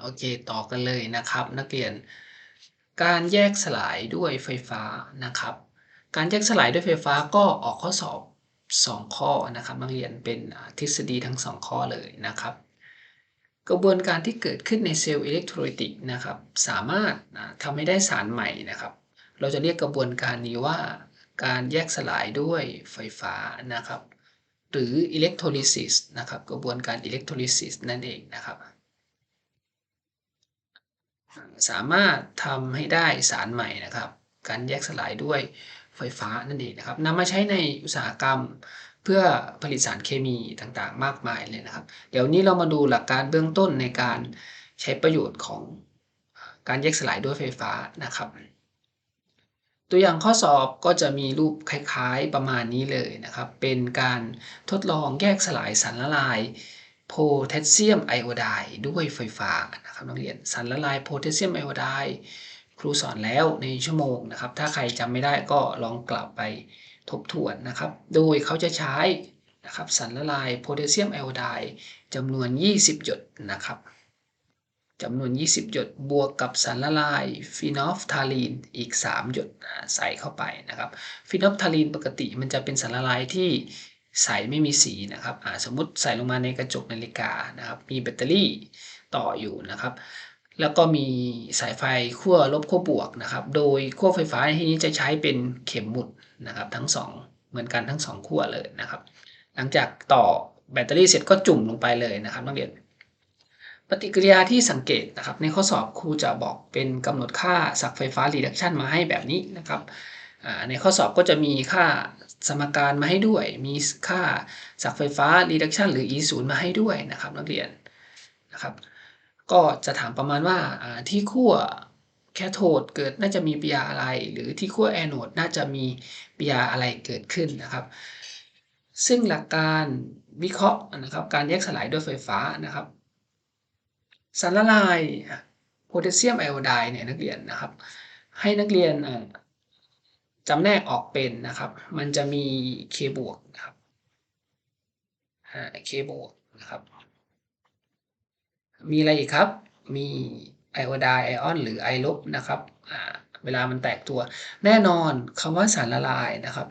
โอเค ต่อกันเลยนะครับ นักเรียน การแยกสลายด้วยไฟฟ้านะครับ การแยกสลายด้วยไฟฟ้าก็ออกข้อสอบ 2 ข้อนะครับนักเรียนเป็นทฤษฎีทั้ง 2 ข้อเลยนะครับ กระบวนการที่เกิดขึ้นในเซลล์อิเล็กโทรลิติกนะครับ สามารถอ่าทำให้ได้สารใหม่นะครับ เราจะเรียกกระบวนการนี้ว่าการแยกสลายด้วยไฟฟ้านะครับ หรืออิเล็กโทรลิซิสนะครับ กระบวนการอิเล็กโทรลิซิสนั่นเองนะครับ สามารถทำให้ได้สารใหม่นะครับ การแยกสลายด้วยไฟฟ้านั่นเองนะครับนำมาใช้ในอุตสาหกรรมเพื่อผลิตสารเคมีต่างๆ มากมายเลยนะครับ เดี๋ยวนี้เรามาดูหลักการเบื้องต้นในการใช้ประโยชน์ของการแยกสลายด้วยไฟฟ้านะครับ ตัวอย่างข้อสอบก็จะมีรูปคล้ายๆประมาณนี้เลยนะครับ เป็นการทดลองแยกสลายสารละลาย พแทสเซียมไอโอไดด้วยไฟฟ้านะครับนักเรียนสารละลายโพแทสเซียมไอโอไดครูสอนแล้วในชั่วโมงนะครับ ถ้าใครจำไม่ได้ก็ลองกลับไปทบทวนนะครับ โดยเขาจะใช้นะครับสารละลายโพแทสเซียมไอโอไดจำนวน 20 หยดนะครับจำนวน 20 หยดบวกกับสารละลายฟีนอลฟทาลีนอีก 3 หยดใส่เข้าไปนะครับฟีนอลฟทาลีนปกติมันจะเป็นสารละลายที่ ใสไม่มีสีนะครับสมมติใส่ลงมาในกระจกนาฬิกานะครับ มีแบตเตอรี่ต่ออยู่นะครับ แล้วก็มีสายไฟขั้วลบขั้วบวกนะครับ โดยขั้วไฟฟ้าในที่นี้จะใช้เป็นเข็มหมุดนะครับ ทั้งสองเหมือนกันทั้งสองขั้วเลยนะครับ หลังจากต่อแบตเตอรี่เสร็จก็จุ่มลงไปเลยนะครับนักเรียนปฏิกิริยาที่สังเกตนะครับ ในข้อสอบครูจะบอกเป็นกำหนดค่าศักไฟฟ้า reduction มาให้แบบนี้นะครับในข้อสอบก็จะมีค่า สมการมาให้ด้วย มีค่าศักไฟฟ้า reduction หรือ E 0มาให้ด้วยนะครับนักเรียนนะครับก็จะถามประมาณว่าที่ขั้วแคโทดเกิดน่าจะมีปิยาอะไร หรือที่ขั้วแอนโอดน่าจะมีปิยาอะไรเกิดขึ้นนะครับ ซึ่งหลักการวิเคราะห์นะครับการแยกสลายด้วยไฟฟ้านะครับสารละลายโพแทสเซียมไอโอไดด์เนี่ยนักเรียนนะครับ ให้นักเรียน จำแนกออกเป็นนะครับ มันจะมี K บวกนะครับ K บวกนะครับ มีอะไรอีกครับ มีไอโอไดไอออนหรือไอลบนะครับเวลามันแตกตัว แน่นอนคำว่าสารละลายนะครับ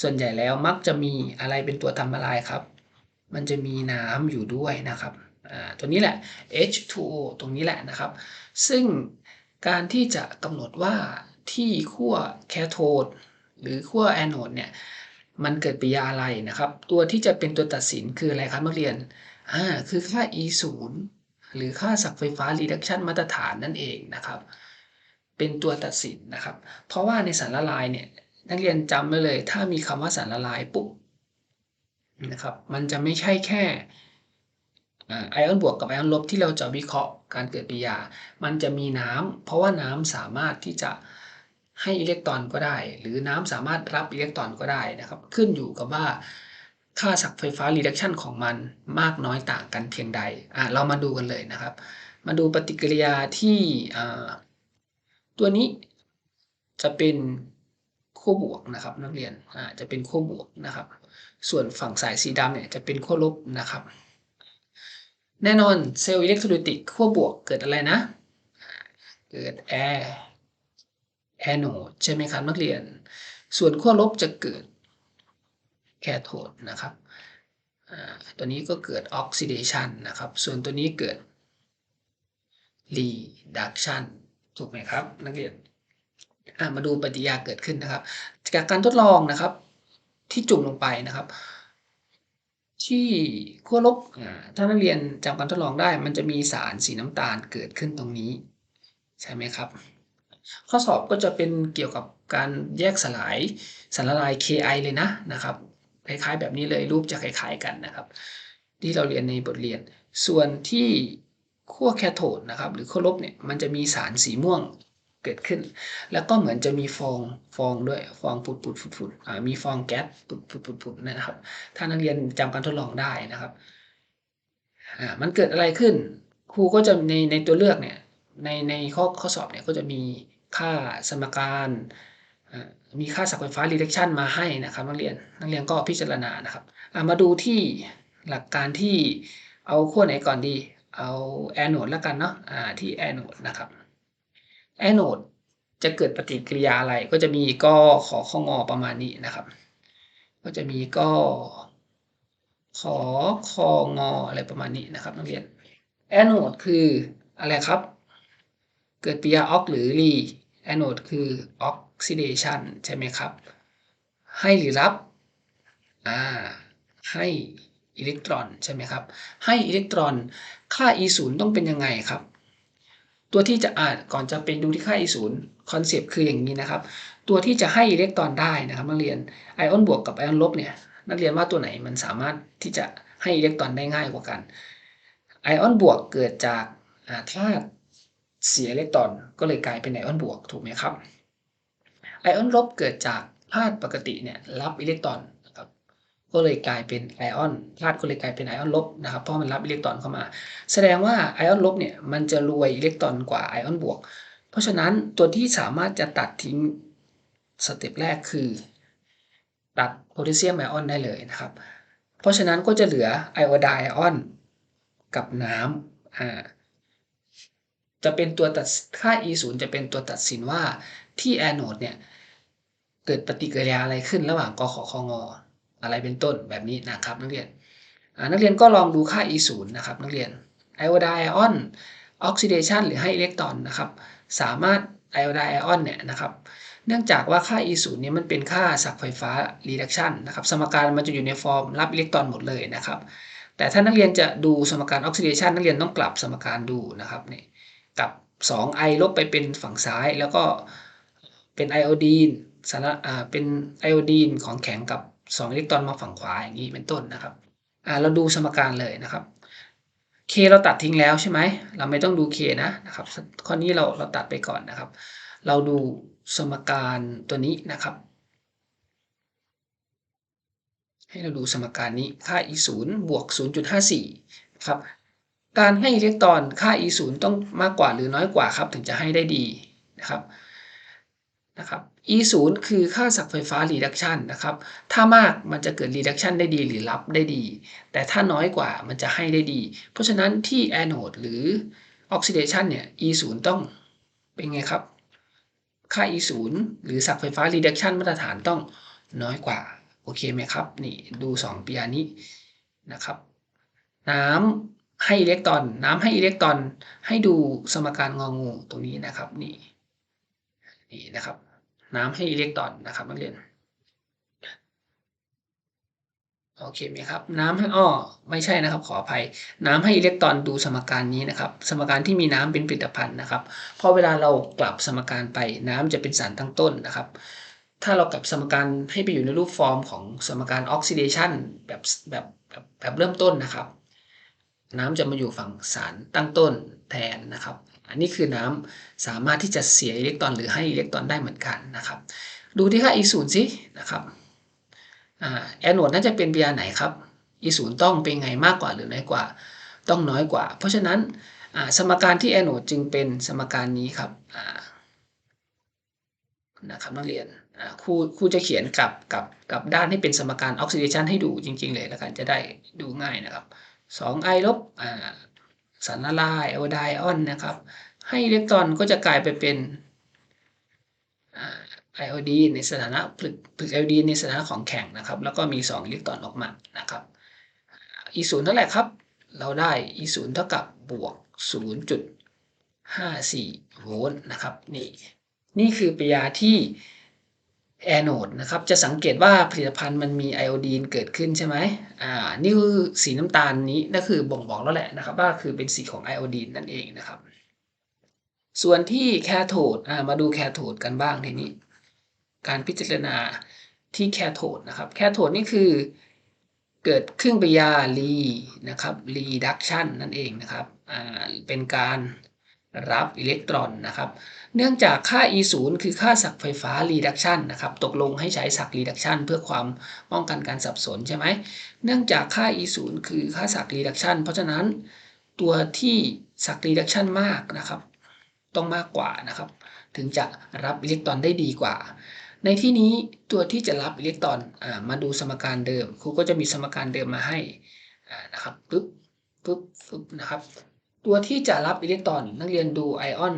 ส่วนใหญ่แล้วมักจะมีอะไรเป็นตัวทำละลายครับ มันจะมีน้ำอยู่ด้วยนะครับตัวนี้แหละ H2O ตรงนี้แหละนะครับ ซึ่งการที่จะกำหนดว่า ที่ขั้วแคโทดหรือขั้วแอนโอดเนี่ยมันเกิดปฏิกิริยาอะไรนะครับ ตัวที่จะเป็นตัวตัดสินคืออะไรครับนักเรียนอ่าคือค่า E 0หรือค่าศักไฟฟ้า reduction มาตรฐานนั่นเองนะครับ เป็นตัวตัดสินนะครับ เพราะว่าในสารละลายเนี่ยนักเรียนจำไว้เลย ถ้ามีคำว่าสารละลายปุ๊บนะครับ มันจะไม่ใช่แค่ไอออนบวกกับไอออนลบที่เราจะวิเคราะห์การเกิดปริยา มันจะมีน้ำเพราะว่าน้ำสามารถที่จะ ให้อิเล็กตรอนก็ได้ หรือน้ำสามารถรับอิเล็กตรอนก็ได้นะครับ ขึ้นอยู่กับว่าค่าศักไฟฟ้า reduction ของมันมากน้อยต่างกันเพียงใดอะเรามาดูกันเลยนะครับ มาดูปฏิกิริยาที่ตัวนี้จะเป็นขั้วบวกนะครับนักเรียนอ่าจะเป็นขั้วบวกนะครับ ส่วนฝั่งสายสีดำเนี่ยจะเป็นขั้วลบนะครับ แน่นอนเซลล์อิเล็กโทรลิติกขั้วบวกเกิดอะไรนะ เกิดแอร์ แอนโอดใช่ไหมครับนักเรียน ส่วนขั้วลบจะเกิดแคโทดนะครับตัวนี้ก็เกิดออกซิเดชันนะครับ ส่วนตัวนี้เกิดรีดักชันถูกไหมครับ นักเรียนมาดูปฏิกิริยาเกิดขึ้นนะครับ จากการทดลองนะครับ ที่จุ่มลงไปนะครับ ที่ขั้วลบถ้านักเรียนจำการทดลองได้ มันจะมีสารสีน้ำตาลเกิดขึ้นตรงนี้ ใช่ไหมครับ ข้อสอบก็จะเป็นเกี่ยวกับการแยกสลายสารละลาย Ki เลยนะนะครับคล้ายๆแบบนี้เลยรูปจะคล้ายๆกันนะครับ ที่เราเรียนในบทเรียน ส่วนที่ขั้วแคโทดนะครับหรือขั้วลบเนี่ยมันจะมีสารสีม่วงเกิดขึ้น แล้วก็เหมือนจะมีฟองฟองด้วยฟองปุดปุดฟุดฟุดมีฟองแก๊สปุดปุดปุดปุดนะครับ ถ้านักเรียนจำการทดลองได้นะครับมันเกิดอะไรขึ้น ครูก็จะในในตัวเลือกเนี่ย ในในข้อข้อสอบเนี่ยก็จะมีค่าสมการมีค่าศักไฟฟ้า reduction มาให้นะครับนักเรียนนักเรียนก็พิจารณานะครับมาดูที่หลักการที่เอาขั้วไหนก่อนดี เอาแอนโนดแล้วกันเนาะอ่าที่แอนโนดนะครับแอนโนดจะเกิดปฏิกิริยาอะไรก็จะมีก็ขอข้องอประมาณนี้นะครับ ก็จะมีก็ขอคองออะไรประมาณนี้นะครับนักเรียนแอนโนดคืออะไรครับ เกิดปฏิยาออกหรือรีแอนโนดคือออกซิเดชันใช่ไหมครับ ให้หรือรับอ่าให้อิเล็กตรอนใช่ไหมครับ ให้อิเล็กตรอนค่า e 0ต้องเป็นยังไงครับ ตัวที่จะอ่านก่อนจะเป็นดูที่ค่า e 0คอนเซปต์คืออย่างนี้นะครับ ตัวที่จะให้อิเล็กตรอนได้นะครับนักเรียนไอออนบวกกับไอออนลบเนี่ยนักเรียนว่าตัวไหนมันสามารถที่จะให้อิเล็กตรอนได้ง่ายกว่ากันไอออนบวกเกิดจากธาตุ เสียอิเล็กตรอนก็เลยกลายเป็นไอออนบวกถูกไหมครับ ไอออนลบเกิดจากธาตุปกติเนี่ยรับอิเล็กตรอนนะครับก็เลยกลายเป็นไอออนธาตุก็เลยกลายเป็นไอออนลบนะครับเพราะมันรับอิเล็กตรอนเข้ามา แสดงว่าไอออนลบเนี่ยมันจะรวยอิเล็กตรอนกว่าไอออนบวก เพราะฉะนั้นตัวที่สามารถจะตัดทิ้งสเต็ปแรกคือ ตัดโพแทสเซียมไอออนได้เลยนะครับ เพราะฉะนั้นก็จะเหลือไอโอไดไอออนกับน้ำอ่า จะเป็นตัวตัดค่า e 0จะเป็นตัวตัดสินว่าที่แอนโนดเนี่ย เกิดปฏิกิริยาอะไรขึ้นระหว่างกขคงอะไรเป็นต้นแบบนี้นะครับนักเรียนนักเรียนก็ลองดูค่า e 0นะครับนักเรียนไอโอไดไอออนออกซิเดชันหรือให้อิเล็กตรอนนะครับ สามารถไอโอไดไอออนเนี่ยนะครับเนื่องจากว่าค่า e 0เนี่ยมันเป็นค่าสักไฟฟ้า reduction นะครับสมการมันจะอยู่ในฟอร์มรับอิเล็กตรอนหมดเลยนะครับ แต่ถ้านักเรียนจะดูสมการออกซิเดชันนักเรียนต้องกลับสมการดูนะครับนี่ กับ 2i ลบไปเป็นฝั่งซ้าย แล้วก็เป็นไอโอดีนสารอ่าเป็นไอโอดีนของแข็งกับ 2 อิเล็กตรอนมาฝั่งขวาอย่างนี้เป็นต้นนะครับอ่าเราดูสมการเลยนะครับ k เราตัดทิ้งแล้วใช่ไหม เราไม่ต้องดู k นะนะครับ ข้อนี้เราเราตัดไปก่อนนะครับ เราดูสมการตัวนี้นะครับ ให้เราดูสมการนี้ค่า e 0บวก 0.54 ครับ การให้อิเล็กตรอนค่า e 0ต้องมากกว่าหรือน้อยกว่าครับ ถึงจะให้ได้ดีนะครับนะครับ e 0คือค่าสักไฟฟ้า reduction นะครับ ถ้ามากมันจะเกิด reduction ได้ดีหรือรับได้ดี แต่ถ้าน้อยกว่ามันจะให้ได้ดี เพราะฉะนั้นที่ anode หรือ oxidation เนี่ย e 0ต้องเป็นไงครับ ค่า e 0หรือสักไฟฟ้า reduction มาตรฐานต้องน้อยกว่า โอเคไหมครับ นี่ดู 2 ปียนี้นะครับ น้ำ ให้อิเล็กตรอน น้ำให้อิเล็กตรอน ให้ดูสมการงองูตรงนี้นะครับนี่นี่นะครับ น้ำให้อิเล็กตรอนนะครับนักเรียนโอเคไหมครับ น้ำให้อ้อไม่ใช่นะครับ ขออภัย น้ำให้อิเล็กตรอนดูสมการนี้นะครับ สมการที่มีน้ำเป็นผลิตภัณฑ์นะครับพอเวลาเรากลับสมการไปน้ำจะเป็นสารตั้งต้นนะครับ ถ้าเรากลับสมการให้ไปอยู่ในรูปฟอร์มของสมการออกซิเดชันแบบแบบแบบแบบเริ่มต้นนะครับ น้ำจะมาอยู่ฝั่งสารตั้งต้นแทนนะครับ อันนี้คือน้ำสามารถที่จะเสียอิเล็กตรอนหรือให้อิเล็กตรอนได้เหมือนกันนะครับ ดูที่ค่า e 0สินะครับแอนโนดน่าจะเป็นเบียร์ไหนครับ e 0ต้องเป็นไงมากกว่าหรือน้อยกว่า ต้องน้อยกว่า เพราะฉะนั้นสมการที่แอนโนดจึงเป็นสมการนี้ครับนะครับนักเรียนครูครูจะเขียนกับกับกับด้านให้เป็นสมการออกซิเดชันให้ดูจริง ๆ เลยแล้วกันจะได้ดูง่ายนะครับ 2i ลบสารละลายไอโอไดออนนะครับ ให้อิเล็กตรอนก็จะกลายไปเป็นไอโอดีในสถานะผลึกผลึกไอโอดีในสถานะของแข็งนะครับ แล้วก็มี 2 อิเล็กตรอนออกมานะครับ e 0เท่าไหร่ครับ เราได้ e 0เท่ากับบวก 0.54 โวลต์นะครับ นี่ นี่คือปริยาที่ แอนโนดนะครับจะสังเกตว่าผลิตภัณฑ์มันมีไอโอดีนเกิดขึ้นใช่ไหมอ่านี่คือสีน้ำตาลนี้นั่นคือบ่งบอกแล้วแหละนะครับว่าคือเป็นสีของไอโอดีนนั่นเองนะครับ ส่วนที่แคโทดอ่ามาดูแคโทดกันบ้างทีนี้ การพิจารณาที่แคโทดนะครับแคโทดนี่คือเกิดครึ่งปิยารีนะครับรีดักชันนั่นเองนะครับอ่าเป็นการ รับอิเล็กตรอนนะครับ เนื่องจากค่า E 0คือค่าสักไฟฟ้า reduction นะครับ ตกลงให้ใช้สัก reduction เพื่อความป้องกันการสับสนใช่ไหม เนื่องจากค่า E 0คือค่าสัก reduction เพราะฉะนั้นตัวที่สัก reduction มากนะครับ ต้องมากกว่านะครับ ถึงจะรับอิเล็กตรอนได้ดีกว่า ในที่นี้ตัวที่จะรับอิเล็กตรอนอมาดูสมการเดิม ครูก็จะมีสมการเดิมมาให้นะครับปึ๊บปึ๊บปึ๊บนะครับ ตัวที่จะรับอิเล็กตรอนนักเรียนดูไอออน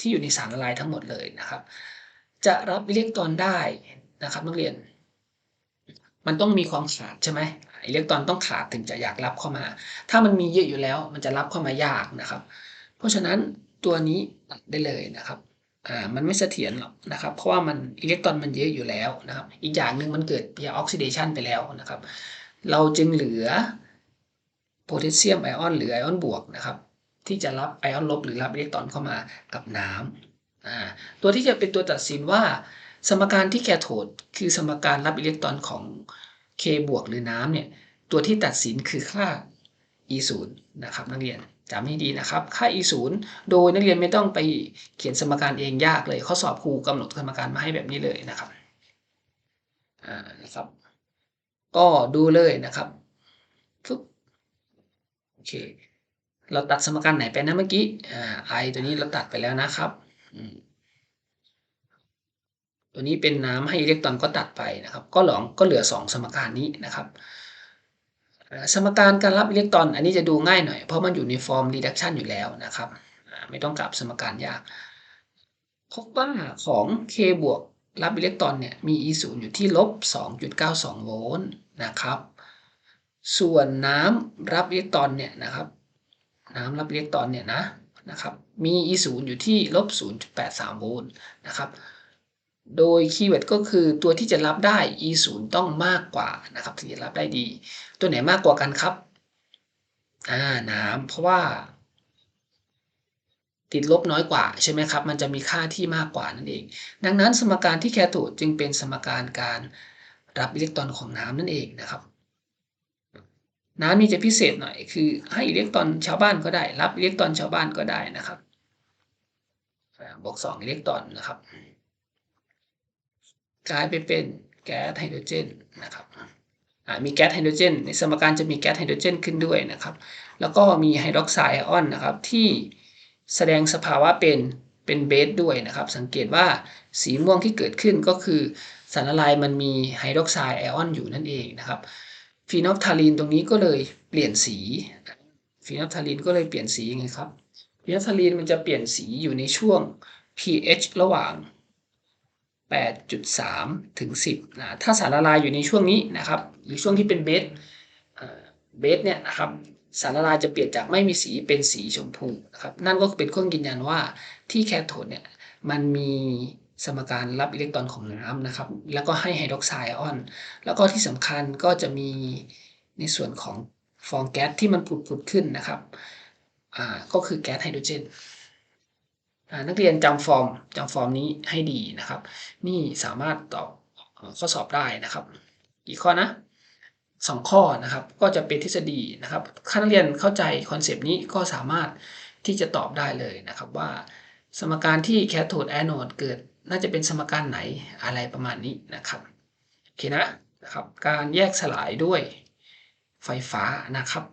ที่อยู่ในสารละลายทั้งหมดเลยนะครับ จะรับอิเล็กตรอนได้นะครับนักเรียน มันต้องมีความขาดใช่ไหมอิเล็กตรอนต้องขาดถึงจะอยากรับเข้ามา ถ้ามันมีเยอะอยู่แล้ว มันจะรับเข้ามายากนะครับ เพราะฉะนั้นตัวนี้ตัดได้เลยนะครับอ่ามันไม่เสถียรหรอกนะครับ เพราะว่ามันอิเล็กตรอนมันเยอะอยู่แล้วนะครับ อีกอย่างหนึ่งมันเกิดเพียออกซิเดชันไปแล้วนะครับ เราจึงเหลือโพแทสเซียมไอออนหรือไอออนบวกนะครับ ที่จะรับไอออนลบหรือรับอิเล็กตรอนเข้ามากับน้ำตัวที่จะเป็นตัวตัดสินว่า สมการที่แคโทดคือสมการรับอิเล็กตรอนของ K บวกหรือน้ำเนี่ยตัวที่ตัดสินคือค่า E 0นะครับนักเรียนจำให้ดีนะครับค่า E 0โดยนักเรียนไม่ต้องไปเขียนสมการเองยากเลยข้อสอบครูกำหนดสมการมาให้แบบนี้เลยนะครับอ่านะครับ ก็ดูเลยนะครับฟึบโอเค เราตัดสมการไหนไปนะเมื่อกี้อ่า i ตัวนี้เราตัดไปแล้วนะครับอืมตัวนี้เป็นน้ำให้อิเล็กตรอนก็ตัดไปนะครับ ก็หลองก็เหลือ 2 สมการนี้นะครับ สมการการรับอิเล็กตรอน อันนี้จะดูง่ายหน่อยเพราะมันอยู่ในฟอร์ม reduction อยู่แล้วนะครับ ไม่ต้องกลับสมการยากพบว่าของ K บวกรับอิเล็กตรอนเนี่ยมี E 0อยู่ที่ลบ 2.92 โวลต์นะครับ ส่วนน้ำรับอิเล็กตรอนเนี่ยนะครับ น้ำรับอิเล็กตรอนเนี่ยนะนะครับมี E 0อยู่ที่ลบ0.83โวลต์นะครับโดยคีย์เวิร์ดก็คือตัวที่จะรับได้ E 0ต้องมากกว่านะครับถึงจะรับได้ดี ตัวไหนมากกว่ากันครับอ่าน้ำเพราะว่า ติดลบน้อยกว่าใช่ไหมครับ มันจะมีค่าที่มากกว่านั่นเอง ดังนั้นสมการที่แคโทดจึงเป็นสมการการรับอิเล็กตรอนของน้ำนั่นเองนะครับ น้ำนี่จะพิเศษหน่อย คือให้อิเล็กตรอนชาวบ้านก็ได้ รับอิเล็กตรอนชาวบ้านก็ได้นะครับบวกสองอิเล็กตรอนนะครับ กลายไปเป็นแก๊สไฮโดรเจนนะครับมีแก๊สไฮโดรเจน ในสมการจะมีแก๊สไฮโดรเจนขึ้นด้วยนะครับ แล้วก็มีไฮดรอกไซด์ไอออนนะครับที่แสดงสภาวะเป็นเป็นเบสด้วยนะครับ สังเกตว่าสีม่วงที่เกิดขึ้นก็คือสารละลายมันมีไฮดรอกไซด์ไอออนอยู่นั่นเองนะครับ ฟีนอลทาลีนตรงนี้ก็เลยเปลี่ยนสีฟีนอลทาลีนก็เลยเปลี่ยนสีไงครับฟีนอลทาลีนมันจะเปลี่ยนสีอยู่ในช่วง pH ระหว่าง 8.3 ถึง 10นะถ้าสารละลายอยู่ในช่วงนี้นะครับ หรือช่วงที่เป็นเบสเบสเนี่ยนะครับสารละลายจะเปลี่ยนจากไม่มีสีเป็นสีชมพูนะครับนั่นก็เป็นเครื่องยืนยันว่าที่แคโทดเนี่ยมันมี สมการรับอิเล็กตรอนของน้ำนะครับ แล้วก็ให้ไฮดรอกไซด์ออน แล้วก็ที่สำคัญก็จะมีในส่วนของฟองแก๊สที่มันผุดๆขึ้นนะครับก็คือแก๊สไฮโดรเจนนักเรียนจำฟอร์มจำฟอร์มนี้ให้ดีนะครับ นี่สามารถตอบข้อสอบได้นะครับ กี่ข้อนะสองข้อนะครับ ก็จะเป็นทฤษฎีนะครับถ้านักเรียนเข้าใจคอนเซปต์นี้ก็สามารถที่จะตอบได้เลยนะครับว่า สมการที่แคโทดแอนโนดเกิด น่าจะเป็นสมการไหนอะไรประมาณนี้นะครับโอเคนะนะครับ การแยกสลายด้วยไฟฟ้านะครับ